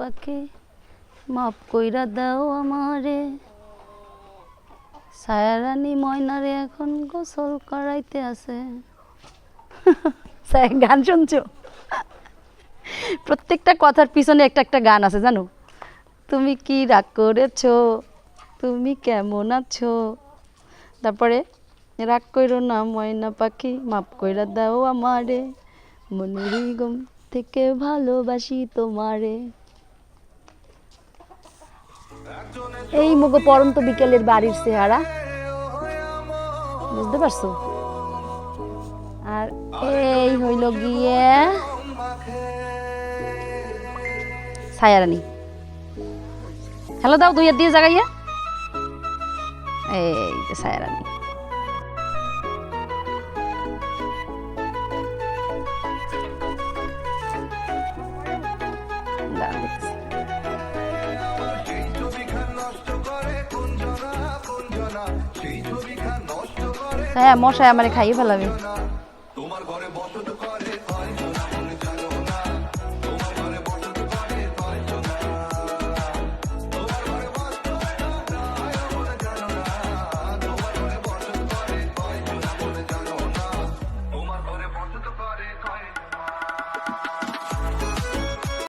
পাখি মাপ কইরা দাও আমারে। সায়ারানি ময়নারে এখন গোসল করাইতে আছে। গান শুনছো? প্রত্যেকটা কথার পিছনে একটা একটা গান আছে, জানো? তুমি কি রাগ করেছ? তুমি কেমন আছো? তারপরে, রাগ কইরো না ময়না পাখি মাপ কইরা দাও আমারে। মনের গম থেকে ভালোবাসি তোমারে। এই মুগো পরন্ত বিকেলের বাড়ির চেহারা। বুঝতে পারছ? আর এই হইল গিয়ে ছায়ারানী। হ্যালো দাও, দুই হাত দিয়ে জাগাইয়া। এই যে ছায়ারানী। দেখতেছি। হ্যাঁ মশাই আমার খাইয়ে ফেলাবে। তোমার ঘরে বসত করে